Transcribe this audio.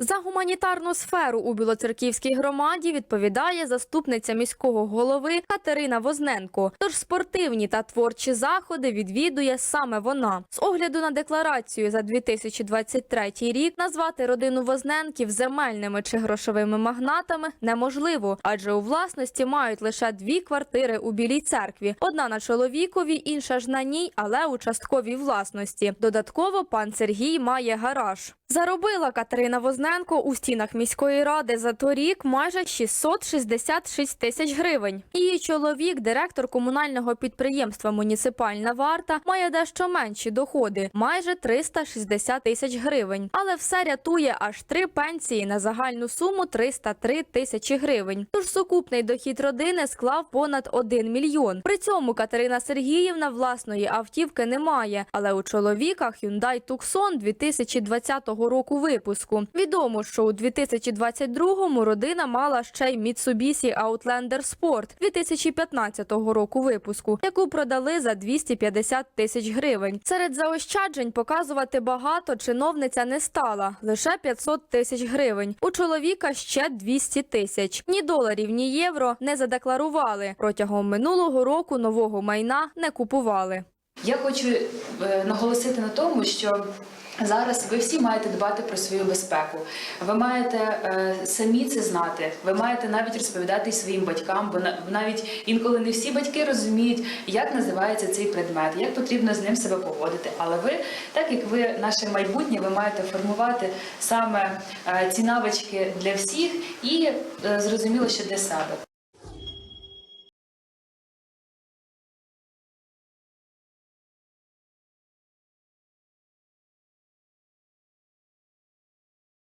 За гуманітарну сферу у Білоцерківській громаді відповідає заступниця міського голови Катерина Возненко. Тож спортивні та творчі заходи відвідує саме вона. З огляду на декларацію за 2023 рік назвати родину Возненків земельними чи грошовими магнатами неможливо, адже у власності мають лише дві квартири у Білій церкві: одна на чоловікові, інша ж на ній, але у частковій власності. Додатково пан Сергій має гараж. Заробила Катерина Возненко у стінах міської ради за торік майже 666 тисяч гривень. Її чоловік, директор комунального підприємства Муніципальна варта, має дещо менші доходи майже 360 тисяч гривень. Але все рятує аж три пенсії на загальну суму 303 тисячі гривень. Тож сукупний дохід родини склав понад 1 мільйон. При цьому Катерина Сергіївна власної автівки не має, але у чоловіка Hyundai Tucson 2020 року випуску. Відомо, що у 2022-му родина мала ще й Mitsubishi Outlander Sport 2015 року випуску, яку продали за 250 тисяч гривень. Серед заощаджень показувати багато чиновниця не стала лише 500 тисяч гривень. У чоловіка ще 200 тисяч. Ні доларів, ні євро не задекларували. Протягом минулого року нового майна не купували. Я хочу е, наголосити на тому, що зараз ви всі маєте дбати про свою безпеку. Ви маєте е, самі це знати. Ви маєте навіть розповідати своїм батькам, бо навіть інколи не всі батьки розуміють, як називається цей предмет, як потрібно з ним себе поводити. Але ви, так як ви наше майбутнє, ви маєте формувати саме е, ці навички для всіх і е, зрозуміло, що для себе.